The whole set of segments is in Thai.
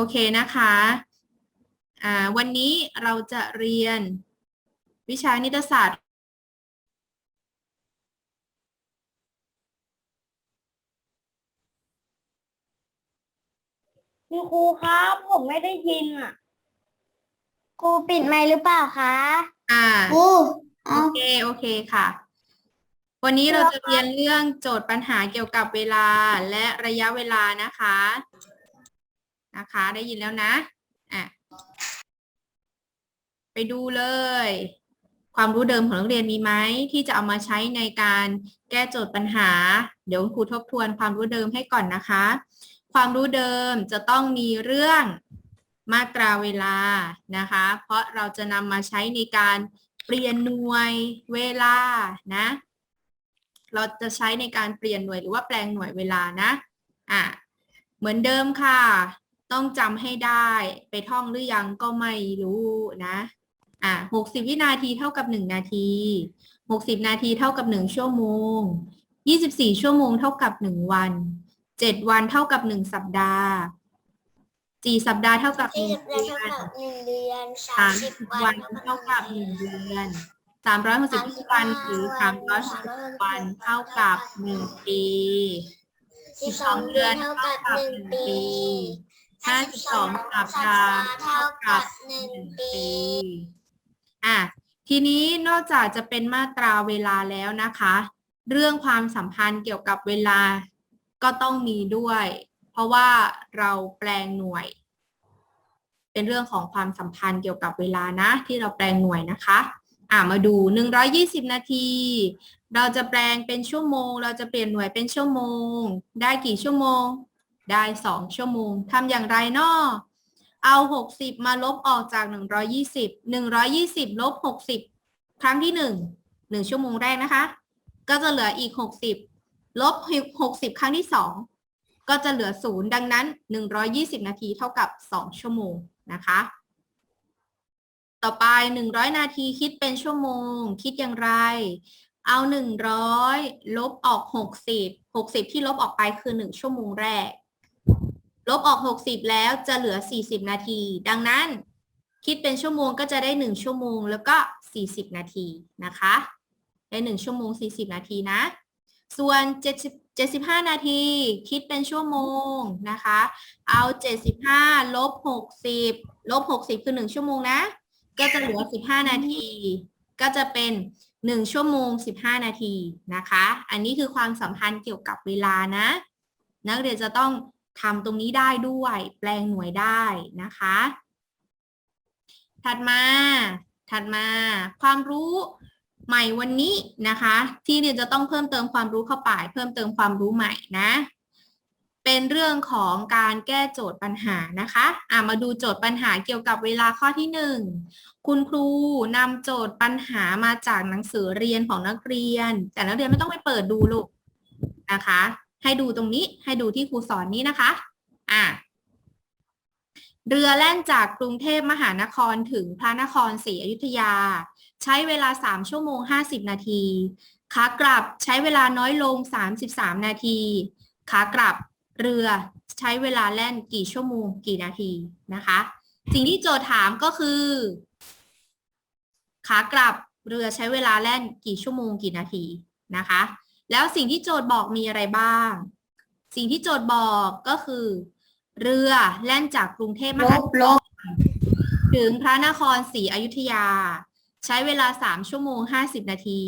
โอเคนะคะอ่าวันนี้เราจะเรียนวิชานิตศาสตร์คุณครูครับ ผมไม่ได้ยินอะครูปิดไมค์หรือเปล่าคะอ่าครูโอเคโอเคค่ะ วันนี้เราจะเรียนเรื่องโจทย์ปัญหาเกี่ยวกับเวลาและระยะเวลานะคะ นะคะ ได้ยินแล้วนะอะไปดูเลย ความรู้เดิมของนักเรียนมีไหมที่จะเอามาใช้ในการแก้โจทย์ปัญหา เดี๋ยวคุณครูทบทวนความรู้เดิมให้ก่อนนะคะ ความรู้เดิมจะต้องมีเรื่องมาตราเวลานะคะ เพราะเราจะนำมาใช้ในการเปลี่ยนหน่วยเวลานะ เราจะใช้ในการเปลี่ยนหน่วยหรือว่าแปลงหน่วยเวลานะอะเหมือนเดิมค่ะ ต้องจำให้ได้ไปท่องหรือยังก็ไม่รู้นะ อะหกสิบวินาทีเท่ากับหนึ่งนาทีหกสิบนาทีเท่ากับหนึ่งชั่วโมงยี่สิบสี่ชั่วโมงเท่ากับหนึ่งวันเจ็ดวันเท่ากับหนึ่งสัปดาห์สี่สัปดาห์เท่ากับหที่นึ่งเดือนเดืเท่าอนกับหนึ่งเดือนสาสามมสิสิบบวัวันนเท่ากับหนึ่งเดือนสามร้อยหกสิบวันหรือสามร้อยหกสิบวันเท่ากับหนึ่งปีสิบสองเดือนเท่ากับหนึ่งปี ห้าสิบสองสัปดาห์เท่ากับหนึ่งปีปี อะ ทีนี้นอกจากจะเป็นมาตราเวลาแล้วนะคะ เรื่องความสัมพันธ์เกี่ยวกับเวลาก็ต้องมีด้วย เพราะว่าเราแปลงหน่วย เป็นเรื่องของความสัมพันธ์เกี่ยวกับเวลานะ ที่เราแปลงหน่วยนะคะ อ่ามาดู 120 นาที เราจะแปลงเป็นชั่วโมง เราจะเปลี่ยนหน่วยเป็นชั่วโมง ได้กี่ชั่วโมง ได้ 2 ชั่วโมงทำอย่างไรนาะเอา 60 มาลบออกจาก 120 120 ลบ 60 ครั้งที่ 1 1 ชั่วโมงแรกนะคะ ก็จะเหลืออีก 60 ลบ 60 ครั้งที่ 2 ก็จะเหลือ 0 ดังนั้น 120 นาทีเท่ากับ 2 ชั่วโมงนะคะ ต่อไป 100 นาทีคิดเป็นชั่วโมง คิดอย่างไร เอา 100 ลบออก 60 60 ที่ลบออกไปคือ 1 ชั่วโมงแรก ลบออก 60 แล้วจะเหลือ 40 นาที ดังนั้น คิดเป็นชั่วโมงก็จะได้ 1 ชั่วโมงแล้วก็ 40 นาทีนะคะ ได้ 1 ชั่วโมง 40 นาทีนะ ส่วน 70 75 นาที คิดเป็นชั่วโมงนะคะ เอา 75 ลบ 60 ลบ 60 คือ 1 ชั่วโมงนะ ก็จะเหลือ 15 นาที ก็จะเป็น 1 ชั่วโมง 15 นาทีนะคะ อันนี้คือความสัมพันธ์เกี่ยวกับเวลานะ นักเรียนจะต้อง ทำตรงนี้ได้ด้วย แปลงหน่วยได้นะคะ ถัดมา ถัดมา ความรู้ใหม่วันนี้นะคะ ที่เรียนจะต้องเพิ่มเติมความรู้เข้าไป เพิ่มเติมความรู้ใหม่นะ เป็นเรื่องของการแก้โจทย์ปัญหานะคะอะมาดูโจทย์ปัญหาเกี่ยวกับเวลาข้อที่หนึ่งคุณครูนำโจทย์ปัญหามาจากหนังสือเรียนของนักเรียน แต่นักเรียนไม่ต้องไปเปิดดูลูกนะคะ ให้ดูตรงนี้ให้ดูที่ครูสอนนี้นะคะ อะเรือแล่นจากกรุงเทพมหานครถึงพระนครศรีอยุธยา ใช้เวลา 3 ชั่วโมง 50 นาทีขากลับใช้เวลาน้อยลง 33 นาทีขากลับเรือใช้เวลาแล่นกี่ชั่วโมงกี่นาทีนะคะ สิ่งที่โจทย์ถามก็คือขากลับเรือใช้เวลาแล่นกี่ชั่วโมงกี่นาทีนะคะ แล้วสิ่งที่โจทย์บอกมีอะไรบ้าง สิ่งที่โจทย์บอกก็คือ เรือแล่นจากกรุงเทพมหานครถึงพระนครศรีอยุธยา ใช้เวลา 3 ชั่วโมง 50 นาที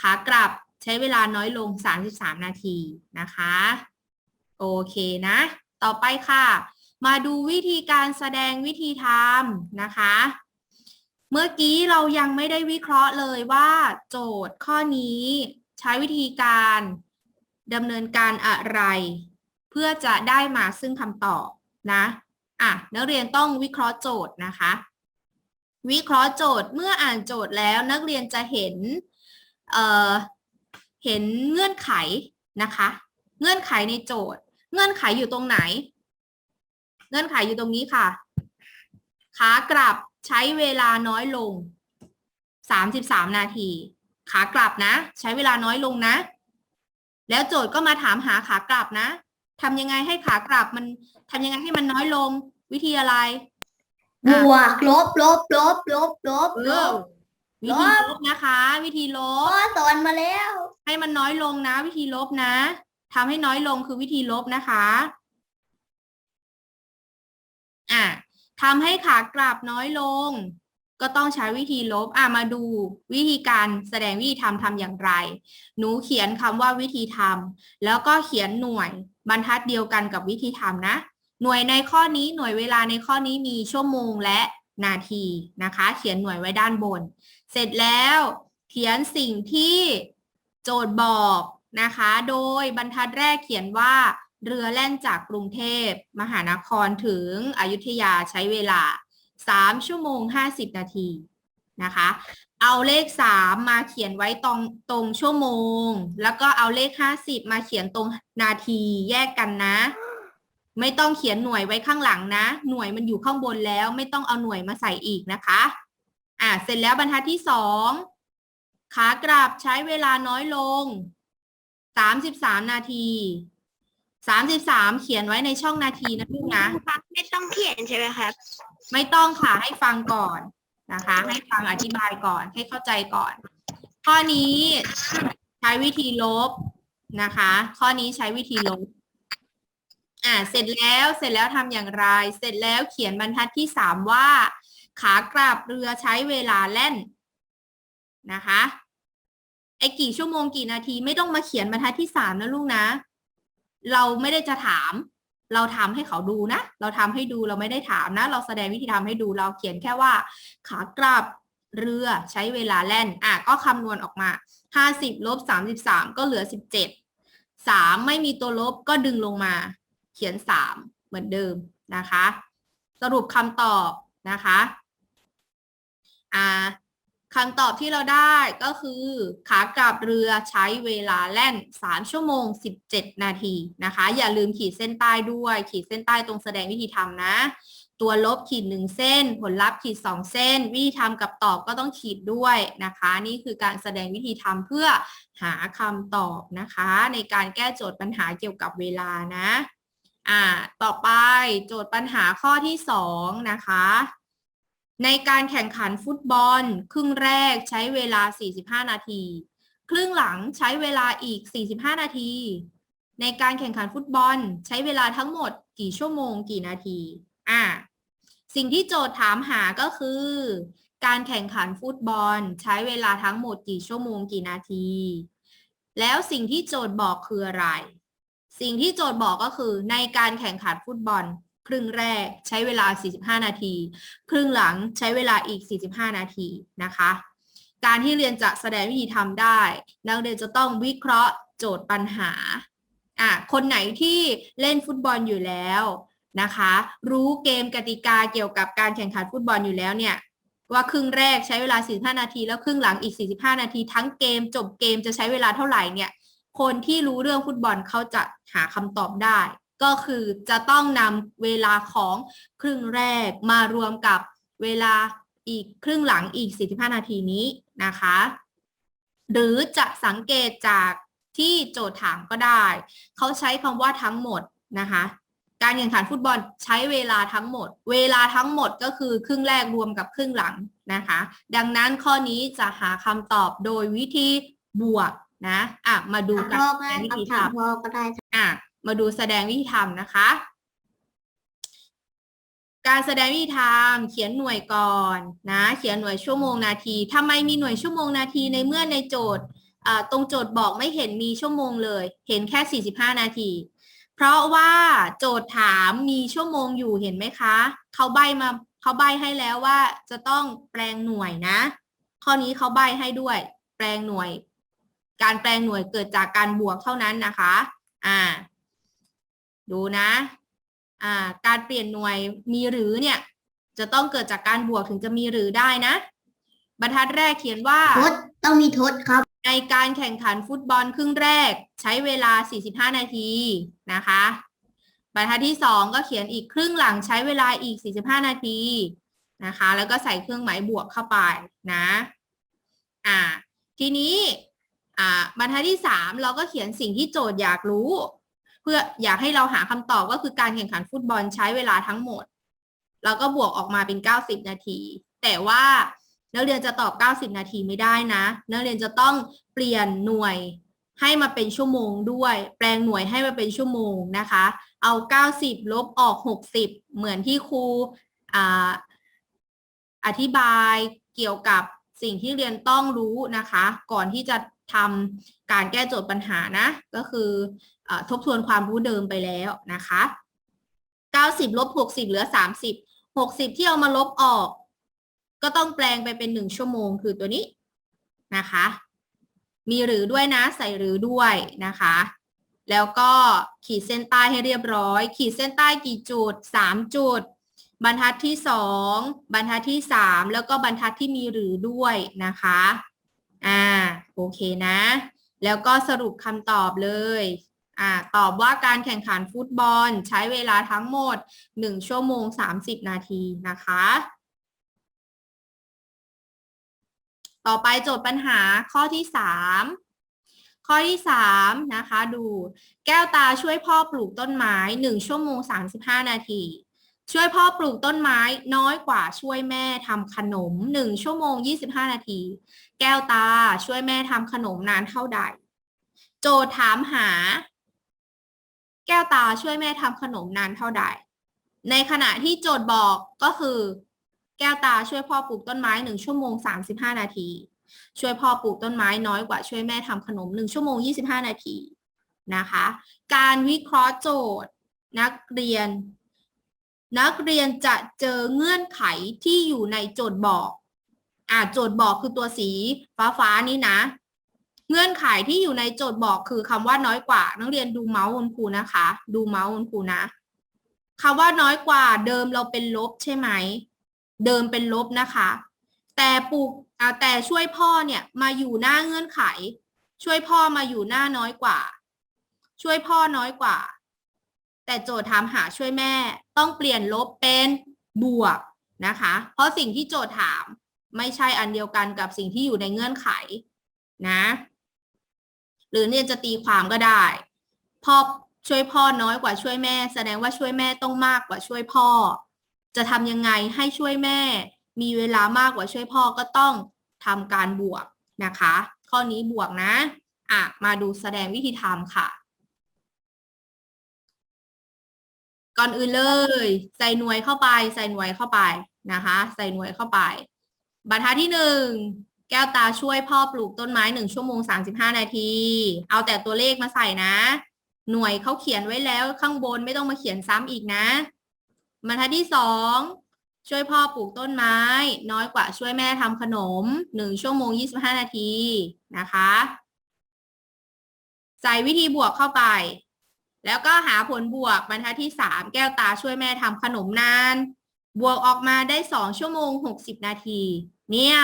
ขากลับใช้เวลาน้อยลง 33 นาทีนะคะ โอเคนะ ต่อไปค่ะ มาดูวิธีการแสดงวิธีทำนะคะ เมื่อกี้เรายังไม่ได้วิเคราะห์เลยว่า โจทย์ข้อนี้ ใช้วิธีการดำเนินการอะไร เพื่อจะได้มาซึ่งคำตอบนะอะนักเรียนต้องวิเคราะห์โจทย์นะคะ วิเคราะห์โจทย์เมื่ออ่านโจทย์แล้วนักเรียนจะเห็นเเห็นเงื่อนไขนะคะ เงื่อนไขในโจทย์ เงื่อนไขอยู่ตรงไหน เงื่อนไขอยู่ตรงนี้ค่ะ ขากลับใช้เวลาน้อยลง 33 นาที ขากลับนะ ใช้เวลาน้อยลงนะ แล้วโจทย์ก็มาถามหาขากลับนะทำยังไงให้ขากลับมันทำยังไงให้มันน้อยลง วิธีอะไรบวกลบลบลบลบลบเอลอบวิธีลบนะคะ วิธีลพ่อบสอนมาแล้ว ให้มันน้อยลงนะ วิธีลบนะทำให้น้อยลงคือวิธีลบนะคะ อะทำให้ขากลับน้อยลง ก็ต้องใช้วิธีลบอะมาดูวิธีการแสดงวิธีทำทำอย่างไร หนูเขียนคำว่าวิธีทำแล้วก็เขียนหน่วยบรรทัดเดียวกันกับวิธีทำนะ หน่วยในข้อนี้หน่วยเวลาในข้อนี้มีชั่วโมงและนาทีนะคะ เขียนหน่วยไว้ด้านบน เสร็จแล้วเขียนสิ่งที่โจทย์บอกนะคะ โดยบรรทัดแรกเขียนว่าเรือแล่นจากกรุงเทพ มหานครถึงอยุธยาใช้เวลา 3 ชั่วโมง 50 นาทีนะคะ เอาเลข 3 มาเขียนไว้ตรงตรงชั่วโมง แล้วก็เอาเลข 50 มาเขียนตรงนาทีแยกกันนะ ไม่ต้องเขียนหน่วยไว้ข้างหลังนะ หน่วยมันอยู่ข้างบนแล้ว ไม่ต้องเอาหน่วยมาใส่อีกนะคะ อะเสร็จแล้วบรรทัดที่สองขากลับใช้เวลาน้อยลง 33 นาที33เขียนไว้ในช่องนาทีนะลูกนะ ไม่ต้องเขียนใช่ไหมครับ ไม่ต้องค่ะให้ฟังก่อนนะคะ ให้ฟังอธิบายก่อนให้เข้าใจก่อน ข้อนี้ใช้วิธีลบนะคะ ข้อนี้ใช้วิธีลบอ่าเสร็จแล้วเสร็จแล้วทำอย่างไร เสร็จแล้วเขียนบรรทัดที่สามว่า ขากลับเรือใช้เวลาแล่นนะคะไอ้กี่ชั่วโมงกี่นาทีไม่ต้องมาเขียนบรรทัดที่สามนะลูกนะ เราไม่ได้จะถาม เราทำให้เขาดูนะ เราทำให้ดูเราไม่ได้ถามนะ เราแสดงวิธีทำให้ดูเราเขียนแค่ว่า ขากลับเรือใช้เวลาแล่นอะก็คำนวณออกมาห้าสิบลบสามสิบสามก็เหลือสิบเจ็ดสามไม่มีตัวลบก็ดึงลงมา เขียนสามเหมือนเดิมนะคะ สรุปคำตอบนะคะอ่า คำตอบที่เราได้ก็คือขากลับเรือใช้เวลาแล่น 3 ชั่วโมง 17 นาทีนะคะ อย่าลืมขีดเส้นใต้ด้วย ขีดเส้นใต้ตรงแสดงวิธีทำนะ ตัวลบขีดหนึ่งเส้น ผลลัพธ์ขีดสองเส้น วิธีทำกับตอบก็ต้องขีดด้วยนะคะ นี่คือการแสดงวิธีทำเพื่อหาคำตอบนะคะ ในการแก้โจทย์ปัญหาเกี่ยวกับเวลานะ อ่า ต่อไปโจทย์ปัญหาข้อที่สองนะคะ ในการแข่งขันฟุตบอล ครึ่งแรกใช้เวลา 45 นาที ครึ่งหลังใช้เวลาอีก 45 นาที ในการแข่งขันฟุตบอล ใช้เวลาทั้งหมด กี่ชั่วโมง กี่นาที อ่าสิ่งที่โจทย์ถามหาก็คือ การแข่งขันฟุตบอล ใช้เวลาทั้งหมดกี่ชั่วโมงกี่นาที แล้วสิ่งที่โจทย์บอกคืออะไร สิ่งที่โจทย์บอกก็คือ ในการแข่งขันฟุตบอล ครึ่งแรกใช้เวลา 45 นาที ครึ่งหลังใช้เวลาอีก 45 นาทีนะคะ การที่เรียนจะแสดงวิธีทำได้ นักเรียนจะต้องวิเคราะห์โจทย์ปัญหาอะคนไหนที่เล่นฟุตบอลอยู่แล้วนะคะ รู้เกมกติกาเกี่ยวกับการแข่งขันฟุตบอลอยู่แล้วเนี่ยว่าครึ่งแรกใช้เวลา 45 นาที แล้วครึ่งหลังอีก 45 นาที ทั้งเกมจบเกมจะใช้เวลาเท่าไหร่เนี่ย คนที่รู้เรื่องฟุตบอลเขาจะหาคำตอบได้ ก็คือจะต้องนำเวลาของครึ่งแรกมารวมกับเวลาอีกครึ่งหลังอีก 45 นาทีนี้นะคะ หรือจะสังเกตจากที่โจทย์ถามก็ได้ เขาใช้คำว่าทั้งหมดนะคะ การแข่งขันฟุตบอลใช้เวลาทั้งหมด เวลาทั้งหมดก็คือครึ่งแรกรวมกับครึ่งหลังนะคะ ดังนั้นข้อนี้จะหาคำตอบโดยวิธีบวกนะ อะ มาดูกันพ่อแสก็ดงวิได้ธีถามทำพ่อก็ได้อะ มาดูแสดงวิธีทำนะคะ การแสดงวิธีทำเขียนหน่วยก่อนนะ เขียนหน่วยชั่วโมงนาทีทำไมมีหน่วยชั่วโมงนาทีในเมื่อในโจทย์ตรงโจทย์บอกไม่เห็นมีชั่วโมงเลย เห็นแค่ 45 นาที เพราะว่าโจทย์ถามมีชั่วโมงอยู่เห็นไหมคะ เขาใบมาเขาใบให้แล้วว่าจะต้องแปลงหน่วยนะ ข้อนี้เขาใบให้ด้วย แปลงหน่วย การแปลงหน่วยเกิดจากการบวกเท่านั้นนะคะ อ่า ดูนะอ่าการเปลี่ยนหน่วยมีหรือเนี่ย จะต้องเกิดจากการบวกถึงจะมีหรือได้นะ บรรทัดแรกเขียนว่า ทดต้องมีทดครับ ในการแข่งขันฟุตบอลครึ่งแรก ใช้เวลา 45 นาทีนะคะ บรรทัดที่ 2 ก็เขียนอีกครึ่งหลังใช้เวลาอีก 45 นาทีนะคะ แล้วก็ใส่เครื่องหมายบวกเข้าไปนะอ่าทีนี้อ่าบรรทัดที่ 3 เราก็เขียนสิ่งที่โจทย์อยากรู้เพื่ออยากให้เราหาคำตอบก็คือการแข่งขันฟุตบอลใช้เวลาทั้งหมด แล้วก็บวกออกมาเป็น 90 นาที แต่ว่านักเรียนจะตอบ 90 นาทีไม่ได้นะ นักเรียนจะต้องเปลี่ยนหน่วยให้มาเป็นชั่วโมงด้วย แปลงหน่วยให้มาเป็นชั่วโมงนะคะ เอา 90 ลบออก 60 เหมือนที่ครูออธิบายเกี่ยวกับสิ่งที่เรียนต้องรู้นะคะ ก่อนที่จะทำการแก้โจทย์ปัญหานะ ก็คือ ทบทวนความรู้เดิมไปแล้วนะคะ90ลบ60เหลือ 30 60 ที่เอามาลบออก ก็ต้องแปลงไปเป็น 1 ชั่วโมงคือตัวนี้นะคะ มีหรือด้วยนะใส่หรือด้วยนะคะ แล้วก็ขีดเส้นใต้ให้เรียบร้อย ขีดเส้นใต้กี่จุด 3 จุด บรรทัดที่ 2 บรรทัดที่ 3 แล้วก็บรรทัดที่มีหรือด้วยนะคะอ่าโอเคนะ แล้วก็สรุปคำตอบเลย อ่าตอบว่าการแข่งขันฟุตบอลใช้เวลาทั้งหมด 1 ชั่วโมง 30 นาทีนะคะ ต่อไปโจทย์ปัญหาข้อที่ 3ข้อที่3นะคะดูแก้วตาช่วยพ่อปลูกต้นไม้ 1 ชั่วโมง 35 นาที ช่วยพ่อปลูกต้นไม้น้อยกว่าช่วยแม่ทำขนม 1 ชั่วโมง 25 นาที แก้วตาช่วยแม่ทำขนมนานเท่าใด โจทย์ถามหา แก้วตาช่วยแม่ทำขนมนานเท่าใด ในขณะที่โจทย์บอกก็คือ แก้วตาช่วยพ่อปลูกต้นไม้หนึ่งชั่วโมงสามสิบห้านาที ช่วยพ่อปลูกต้นไม้น้อยกว่าช่วยแม่ทำขนมหนึ่งชั่วโมงยี่สิบห้านาทีนะคะ การวิเคราะห์โจทย์นักเรียน นักเรียนจะเจอเงื่อนไขที่อยู่ในโจทย์บอกอ่าโจทย์บอกคือตัวสีฟ้าฟ้านี่นะ เงื่อนไขที่อยู่ในโจทย์บอกคือคำว่าน้อยกว่า นักเรียนดูเมาส์คุณครูนะคะ ดูเมาส์คุณครูนะคำว่าน้อยกว่าเดิมเราเป็นลบใช่ไหม เดิมเป็นลบนะคะ แต่ปลูกแต่ช่วยพ่อเนี่ยมาอยู่หน้าเงื่อนไข ช่วยพ่อมาอยู่หน้าน้อยกว่า ช่วยพ่อน้อยกว่า แต่โจทย์ถามหาช่วยแม่ ต้องเปลี่ยนลบเป็นบวกนะคะ เพราะสิ่งที่โจทย์ถามไม่ใช่อันเดียวกันกับสิ่งที่อยู่ในเงื่อนไขนะ หรือเนี่ยจะตีความก็ได้พ่อช่วยพ่อน้อยกว่าช่วยแม่ แสดงว่าช่วยแม่ต้องมากกว่าช่วยพ่อ จะทำยังไงให้ช่วยแม่ มีเวลามากกว่าช่วยพ่อก็ต้องทำการบวกนะคะ ข้อนี้บวกนะอะมาดูแสดงวิธีทำค่ะ ก่อนอื่นเลย ใส่หน่วยเข้าไป ใส่หน่วยเข้าไปนะคะ ใส่หน่วยเข้าไป บรรทัดที่หนึ่ง แก้วตาช่วยพ่อปลูกต้นไม้หนึ่งชั่วโมงสามสิบห้านาที เอาแต่ตัวเลขมาใส่นะ หน่วยเขาเขียนไว้แล้วข้างบนไม่ต้องมาเขียนซ้ำอีกนะบรรทัดที่สองช่วยพ่อปลูกต้นไม้ น้อยกว่าช่วยแม่ทำขนมหนึ่งชั่วโมงยี่สิบห้านาทีนะคะใส่วิธีบวกเข้าไป แล้วก็หาผลบวกบรรทัดที่สามแก้วตาช่วยแม่ทำขนมนาน บวกออกมาได้สองชั่วโมงหกสิบนาที เนี่ย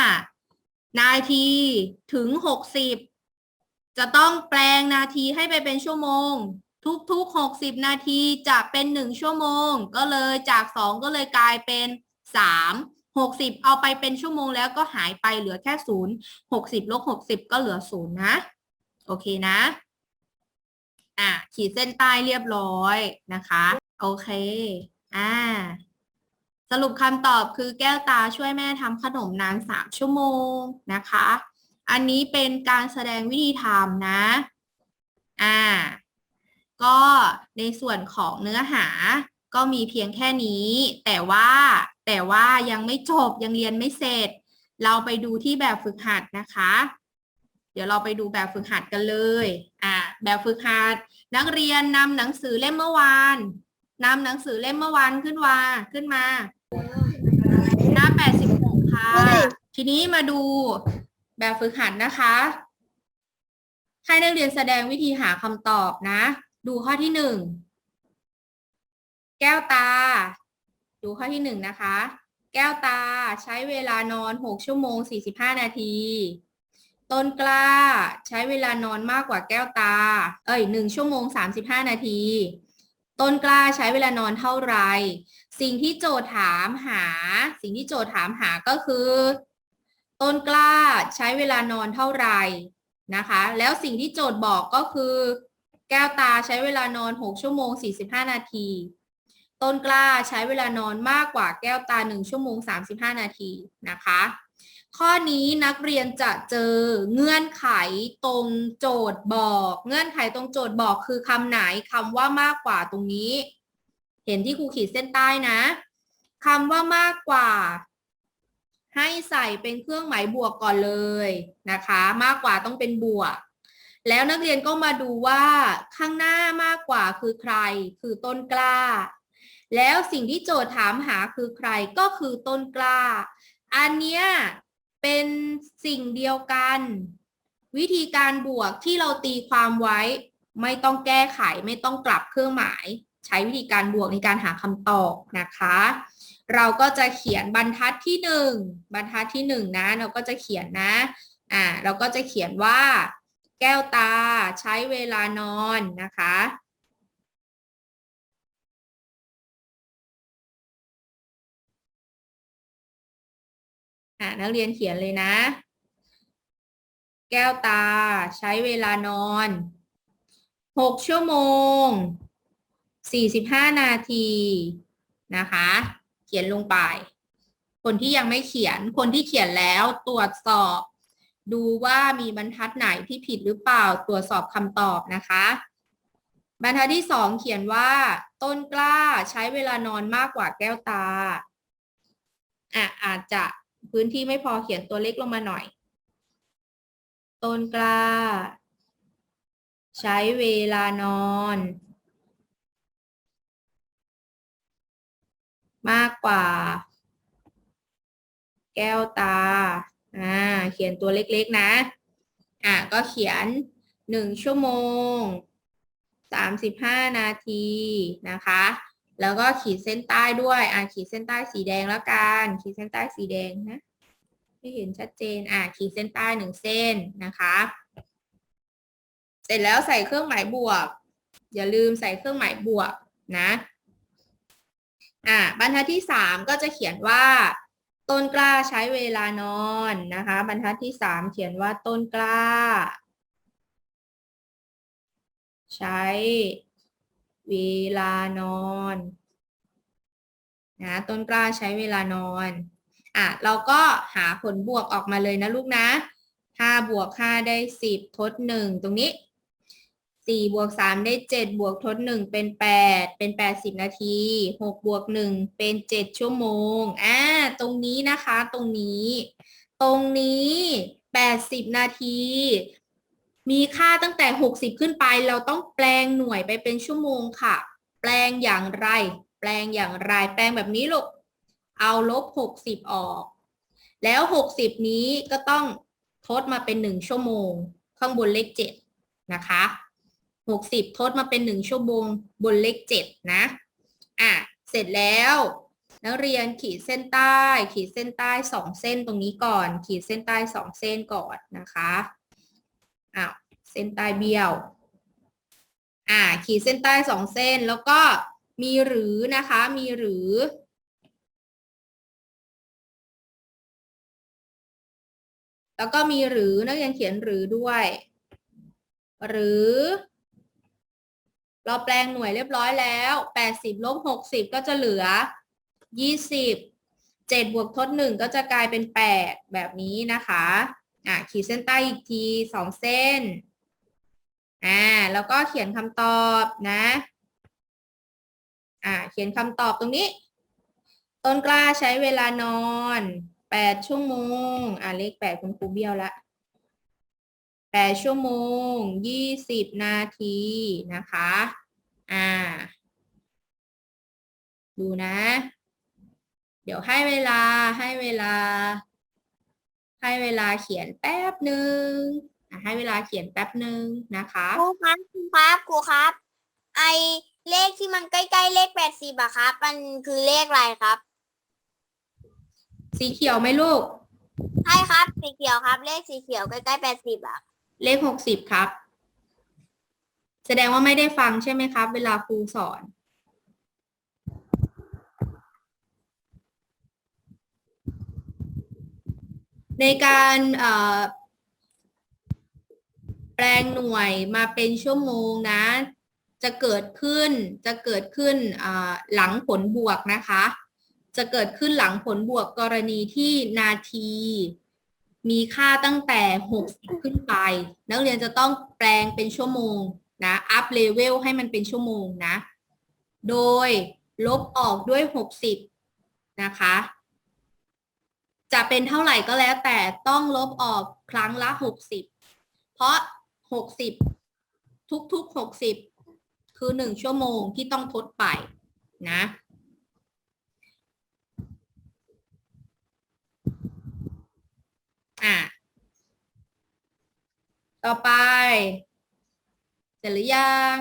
นาทีถึงหกสิบจะต้องแปลงนาทีให้ไปเป็นชั่วโมง ทุกๆหกสิบนาทีจะเป็นหนึ่งชั่วโมง ก็เลยจากสองก็เลยกลายเป็นสามหกสิบเอาไปเป็นชั่วโมงแล้วก็หายไปเหลือแค่ศูนย์หกสิบลบหกสิบก็เหลือศูนย์นะ โอเคนะ อะ ขีดเส้นใต้เรียบร้อยนะคะ โอเค อ่า สรุปคำตอบคือแก้วตาช่วยแม่ทำขนมนานสามชั่วโมงนะคะ อันนี้เป็นการแสดงวิธีทำนะ อ่า ก็ในส่วนของเนื้อหาก็มีเพียงแค่นี้ แต่ว่าแต่ว่ายังไม่จบยังเรียนไม่เสร็จ เราไปดูที่แบบฝึกหัดนะคะ เดี๋ยวเราไปดูแบบฝึกหัดกันเลย อ่า แบบฝึกหัด นักเรียนนำหนังสือเล่มเมื่อวาน นำหนังสือเล่มเมื่อวานขึ้นมาขึ้นมาหน้า 86 ค่ะ ทีนี้มาดูแบบฝึกหัดนะคะ ให้นักเรียนแสดงวิธีหาคำตอบนะ ดูข้อที่หนึ่ง แก้วตา ดูข้อที่หนึ่งนะคะ แก้วตาใช้เวลานอน 6 ชั่วโมง 45 นาที ต้นกล้าใช้เวลานอนมากกว่าแก้วตา เอ้ย1ชั่วโมง 35 นาที ต้นกล้าใช้เวลานอนเท่าไหร่ สิ่งที่โจทย์ถามหา สิ่งที่โจทย์ถามหาก็คือ ต้นกล้าใช้เวลานอนเท่าไหร่นะคะ แล้วสิ่งที่โจทย์บอกก็คือ แก้วตาใช้เวลานอน 6 ชั่วโมง 45 นาที ต้นกล้าใช้เวลานอนมากกว่าแก้วตา 1 ชั่วโมง 35 นาทีนะคะ ข้อนี้นักเรียนจะเจอเงื่อนไขตรงโจทย์บอก เงื่อนไขตรงโจทย์บอกคือคำไหนคำว่ามากกว่าตรงนี้ เห็นที่ครูขีดเส้นใต้นะคำว่ามากกว่า ให้ใส่เป็นเครื่องหมายบวกก่อนเลยนะคะ มากกว่าต้องเป็นบวก แล้วนักเรียนก็มาดูว่าข้างหน้ามากกว่าคือใคร คือต้นกล้า แล้วสิ่งที่โจทย์ถามหาคือใครก็คือต้นกล้า อันเนี้ย เป็นสิ่งเดียวกัน วิธีการบวกที่เราตีความไว้ ไม่ต้องแก้ไขไม่ต้องกลับเครื่องหมาย ใช้วิธีการบวกในการหาคำตอบนะคะ เราก็จะเขียนบรรทัดที่หนึ่งบรรทัดที่หนึ่งนะ เราก็จะเขียนนะอ่าเราก็จะเขียนว่า แก้วตาใช้เวลานอนนะคะ อ่านักเรียนเขียนเลยนะ แก้วตาใช้เวลานอนหกชั่วโมงสี่สิบห้านาทีนะคะ เขียนลงไป คนที่ยังไม่เขียนคนที่เขียนแล้วตรวจสอบ ดูว่ามีบรรทัดไหนที่ผิดหรือเปล่าตรวจสอบคำตอบนะคะ บรรทัดที่สองเขียนว่า ต้นกล้าใช้เวลานอนมากกว่าแก้วตาอะอาจจะ พื้นที่ไม่พอเขียนตัวเล็กลงมาหน่อย ต้นกล้า ใช้เวลานอน มากกว่า แก้วตา อ่า เขียนตัวเล็กๆนะ อ่าก็เขียนหนึ่งชั่วโมงสามสิบห้านาทีนะคะ แล้วก็ขีดเส้นใต้ด้วย อ่าขีดเส้นใต้สีแดงแล้วกัน ขีดเส้นใต้สีแดงนะไม่เห็นชัดเจน อ่าขีดเส้นใต้หนึ่งเส้นนะคะ เสร็จแล้วใส่เครื่องหมายบวก อย่าลืมใส่เครื่องหมายบวกนะ อ่าบรรทัดที่สามก็จะเขียนว่า ต้นกล้าใช้เวลานอนนะคะ บรรทัดที่สามเขียนว่าต้นกล้า ใช้ เวลานอนนะต้นกล้าใช้เวลานอนอะเราก็หาผลบวกออกมาเลยนะลูกนะห้าบวกห้าได้สิบทดหนึ่งตรงนี้สี่บวกสามได้เจ็ดบวกทดหนึ่งเป็นแปดเป็นแปดสิบนาทีหกบวกหนึ่งเป็นเจ็ดชั่วโมงอ่าตรงนี้นะคะตรงนี้ ตรงนี้แปดสิบนาที มีค่าตั้งแต่หกสิบขึ้นไปเราต้องแปลงหน่วยไปเป็นชั่วโมงค่ะ แปลงอย่างไร แปลงอย่างไร แปลงแบบนี้ลูกเอาลบหกสิบออก แล้วหกสิบนี้ก็ต้องทดมาเป็นหนึ่งชั่วโมง ข้างบนเลขเจ็ดนะคะหกสิบทดมาเป็นหนึ่งชั่วโมงบนเลขเจ็ดนะอะเสร็จแล้วนักเรียนขีดเส้นใต้ ขีดเส้นใต้สองเส้นตรงนี้ก่อน ขีดเส้นใต้สองเส้นก่อนนะคะ อ้าวเส้นใต้เบี้ยวอ่าขีดเส้นใต้สองเส้นแล้วก็มีหรือนะคะ มีหรือ แล้วก็มีหรือนักเรียนเขียนหรือด้วย หรือ เราแปลงหน่วยเรียบร้อยแล้วแปดสิบลบหกสิบก็จะเหลือยี่สิบเจ็ดบวกทดหนึ่งก็จะกลายเป็นแปดแบบนี้นะคะ อะขีดเส้นใต้อีกทีสองเส้นอ่าแล้วก็เขียนคำตอบนะอ่าเขียนคำตอบตรงนี้ ต้นกล้าใช้เวลานอนแปดชั่วโมงอ่าเลขแปดคุณครูเบี้ยวละแปดชั่วโมงยี่สิบนาทีนะคะอ่าดูนะ เดี๋ยวให้เวลาให้เวลา ให้เวลาเขียนแป๊บหนึ่งอะให้เวลาเขียนแป๊บหนึ่งนะคะครูครับครูครับครูครับ ไอเลขที่มันใกล้ๆเลขแปดสิบอะครับ มันคือเลขอะไรครับ สีเขียวไหมลูกใช่ครับ สีเขียวครับ เลขสีเขียวใกล้ๆแปดสิบอะเลขหกสิบครับ แสดงว่าไม่ได้ฟังใช่ไหมครับ เวลาครูสอน ในการแปลงหน่วยมาเป็นชั่วโมงนะ จะเกิดขึ้นจะเกิดขึ้นหลังผลบวกนะคะ จะเกิดขึ้นหลังผลบวกกรณีที่นาที มีค่าตั้งแต่ 60 ขึ้นไป นักเรียนจะต้องแปลงเป็นชั่วโมงนะอัพเลเวลให้มันเป็นชั่วโมงนะ โดยลบออกด้วย 60 นะคะ จะเป็นเท่าไหร่ก็แล้วแต่ต้องลบออกครั้งละ60เพราะ60ทุกๆ60คือ1ชั่วโมงที่ต้องทดไปนะอะต่อไป เสร็จหรือยัง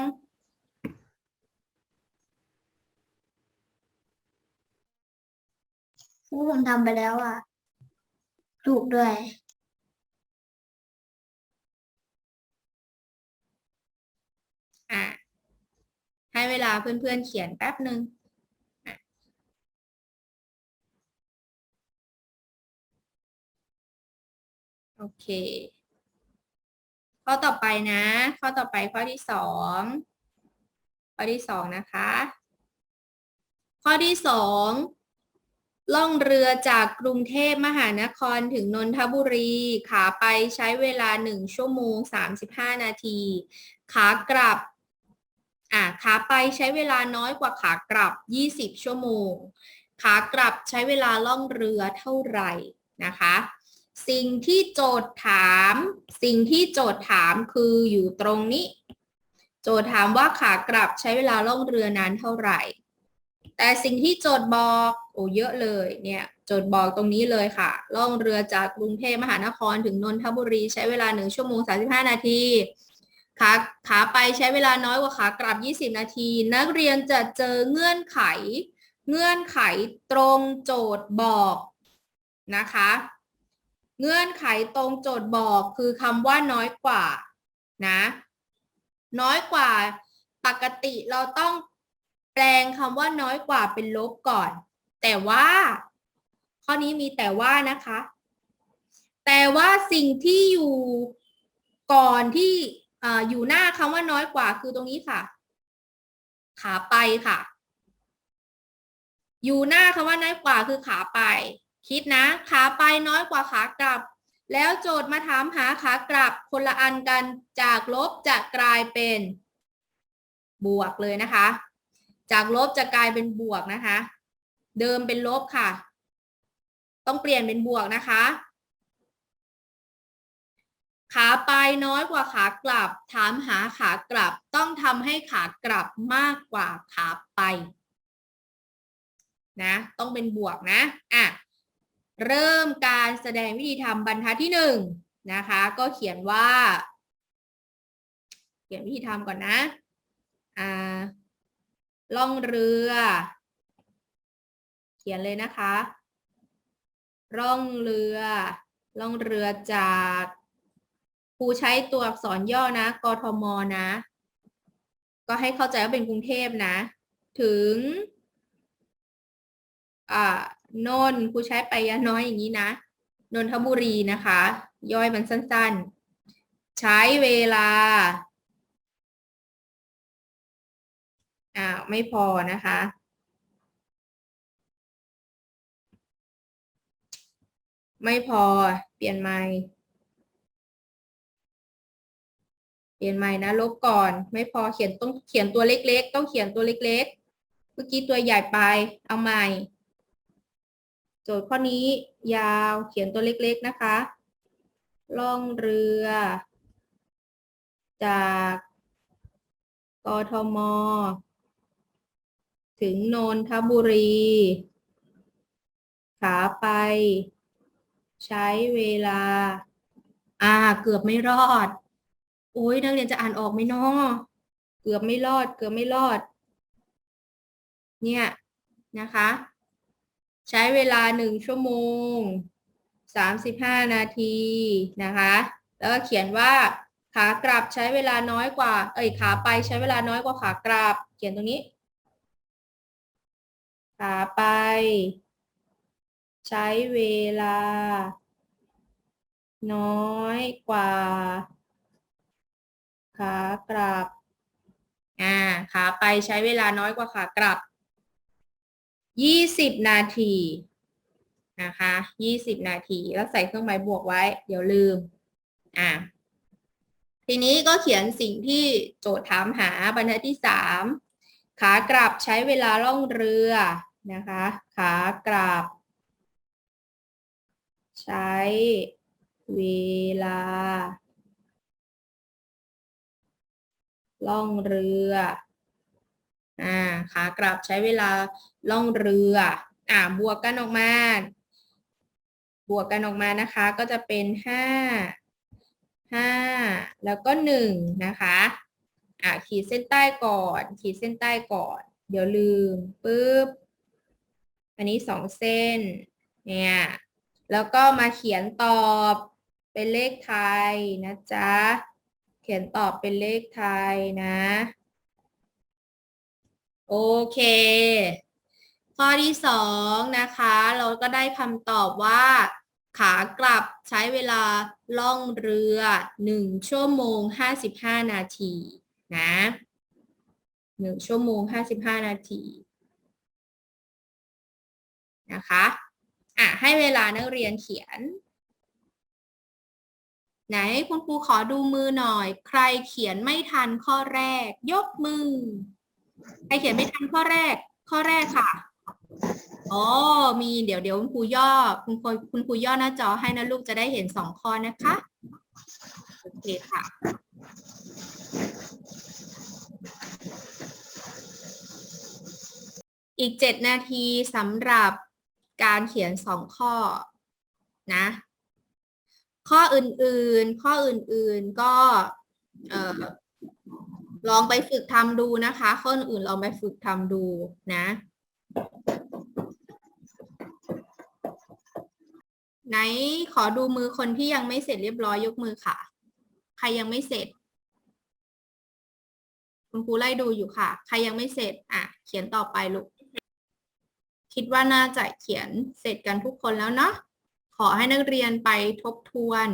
ผู้ผมทำไปแล้วอะ ถูกด้วย อะ ให้เวลาเพื่อนๆเขียนแป๊บหนึ่งอโอเค ข้อต่อไปนะ ข้อต่อไปข้อที่สอง ข้อที่สองนะคะ ข้อที่สอง ล่องเรือจากกรุงเทพมหานครถึงนนทบุรี ขาไปใช้เวลาหนึ่งชั่วโมงสามสิบห้านาที ขากลับอ่าขาไปใช้เวลาน้อยกว่าขากลับ 20 ชั่วโมง ขากลับใช้เวลาล่องเรือเท่าไหร่นะคะ สิ่งที่โจทย์ถาม สิ่งที่โจทย์ถามคืออยู่ตรงนี้ โจทย์ถามว่าขากลับใช้เวลาล่องเรือนานเท่าไหร่ แต่สิ่งที่โจทย์บอกโอ้เยอะเลยเนี่ยโจทย์บอกตรงนี้เลยค่ะ ล่องเรือจากกรุงเทพมหานครถึงนนทบุรีใช้เวลา 1 ชั่วโมง 35 นาทีขาขาไปใช้เวลาน้อยกว่าขากลับ 20 นาที นักเรียนจะเจอเงื่อนไข เงื่อนไขตรงโจทย์บอกนะคะ เงื่อนไขตรงโจทย์บอกคือคำว่าน้อยกว่านะ น้อยกว่าปกติเราต้อง แปลงคำว่าน้อยกว่าเป็นลบก่อน แต่ว่า ข้อนี้มีแต่ว่านะคะ แต่ว่าสิ่งที่อยู่ก่อนที่ออยู่หน้าคำว่าน้อยกว่าคือตรงนี้ค่ะ ขาไปค่ะ อยู่หน้าคำว่าน้อยกว่าคือขาไป คิดนะ ขาไปน้อยกว่าขากลับ แล้วโจทย์มาถามหาขากลับคนละอันกันจากลบจะกลายเป็น บวกเลยนะคะ จากลบจะกลายเป็นบวกนะคะ เดิมเป็นลบค่ะ ต้องเปลี่ยนเป็นบวกนะคะ ขาไปน้อยกว่าขากลับ ถามหาขากลับ ต้องทำให้ขากลับมากกว่าขาไป นะ ต้องเป็นบวกนะ อะ เริ่มการแสดงวิธีทำบรรทัดที่หนึ่งนะคะ ก็เขียนว่า เขียนวิธีทำก่อนนะ อ่า ล่องเรือ เขียนเลยนะคะ ร่องเรือ ล่องเรือจากครูใช้ตัวอักษรย่อนะ กทมนะ ก็ให้เข้าใจว่าเป็นกรุงเทพนะ ถึงอ่านนครูใช้ไปยะน้อยอย่างนี้นะ นนทบุรีนะคะ ย่อยมันสั้นๆ ใช้เวลา อ่าไม่พอนะคะ ไม่พอเปลี่ยนใหม่เปลี่ยนใหม่นะลบก่อน ไม่พอเขียนต้องเขียนตัวเล็ก ๆ ต้องเขียนตัวเล็ก ๆ เมื่อกี้ตัวใหญ่ไปเอาใหม่ โจทย์ข้อนี้ยาวเขียนตัวเล็ก ๆ นะคะ ล่องเรือ จากกทม ถึงนนทบุรี ขาไป ใช้เวลา อ่า เกือบไม่รอด โอ้ยนักเรียนจะอ่านออกไหมนาะเกือบไม่รอด เกือบไม่รอด เนี่ยนะคะ ใช้เวลาหนึ่งชั่วโมงสามสิบห้านาทีนะคะ แล้วก็เขียนว่าขากลับใช้เวลาน้อยกว่า เอ้ยขาไปใช้เวลาน้อยกว่าขากลับ เขียนตรงนี้ ขาไป ใช้เวลา น้อยกว่า ขากลับ อ่า ขาไปใช้เวลาน้อยกว่าขากลับ ยี่สิบนาที นะคะยี่สิบนาที แล้วใส่เครื่องหมายบวกไว้ เดี๋ยวลืม อ่าทีนี้ก็เขียนสิ่งที่โจทย์ถามหาบรรทัดที่สามขากลับใช้เวลาล่องเรือ นะคะ ขากลับ ใช้เวลา ล่องเรืออ่าขากลับใช้เวลาล่องเรืออ่าบวกกันออกมา บวกกันออกมานะคะก็จะเป็นห้าห้าแล้วก็หนึ่งนะคะอ่าขีดเส้นใต้ก่อน ขีดเส้นใต้ก่อน เดี๋ยวลืมปุ๊บ อันนี้สองเส้น เนี่ย แล้วก็มาเขียนตอบเป็นเลขไทยนะจ๊ะ เขียนตอบเป็นเลขไทยนะ โอเค ข้อที่สองนะคะ เราก็ได้คำตอบว่า ขากลับใช้เวลาล่องเรือหนึ่งชั่วโมงห้าสิบห้านาทีนะหนึ่งชั่วโมงห้าสิบห้านาที นะคะอะให้เวลานักเรียนเขียน ไหนคุณครูขอดูมือหน่อย ใครเขียนไม่ทันข้อแรก ยกมือ ใครเขียนไม่ทันข้อแรก ข้อแรกค่ะอ๋อมีเดี๋ยวเดี๋ยวคุณครูย่อ คุณครูคุณครูย่อหน้าจอให้นะลูกจะได้เห็นสองข้อนะคะโอเคค่ะ อีกเจ็ดนาทีสำหรับ การเขียนสองข้อนะ ข้ออื่นๆ ข้ออื่นๆก็ลองไปฝึกทำดูนะคะ ข้ออื่นลองไปฝึกทำดูนะ ไหนขอดูมือคนที่ยังไม่เสร็จเรียบร้อยยกมือค่ะ ใครยังไม่เสร็จ คุณครูไล่ดูอยู่ค่ะ ใครยังไม่เสร็จ อะ เขียนต่อไปลูก คิดว่าน่าจะเขียนเสร็จกันทุกคนแล้วเนาะขอให้นักเรียนไปทบทวน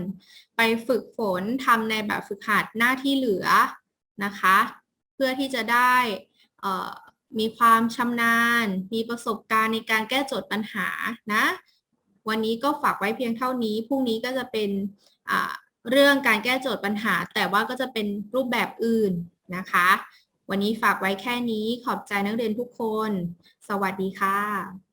ไปฝึกฝนทำในแบบฝึกหัดหน้าที่เหลือนะคะ เพื่อที่จะได้มีความชำนาญ มีประสบการณ์ในการแก้โจทย์ปัญหานะ วันนี้ก็ฝากไว้เพียงเท่านี้ พรุ่งนี้ก็จะเป็นเรื่องการแก้โจทย์ปัญหา แต่ว่าก็จะเป็นรูปแบบอื่นนะคะ วันนี้ฝากไว้แค่นี้ขอบใจนักเรียนทุกคน สวัสดีค่ะ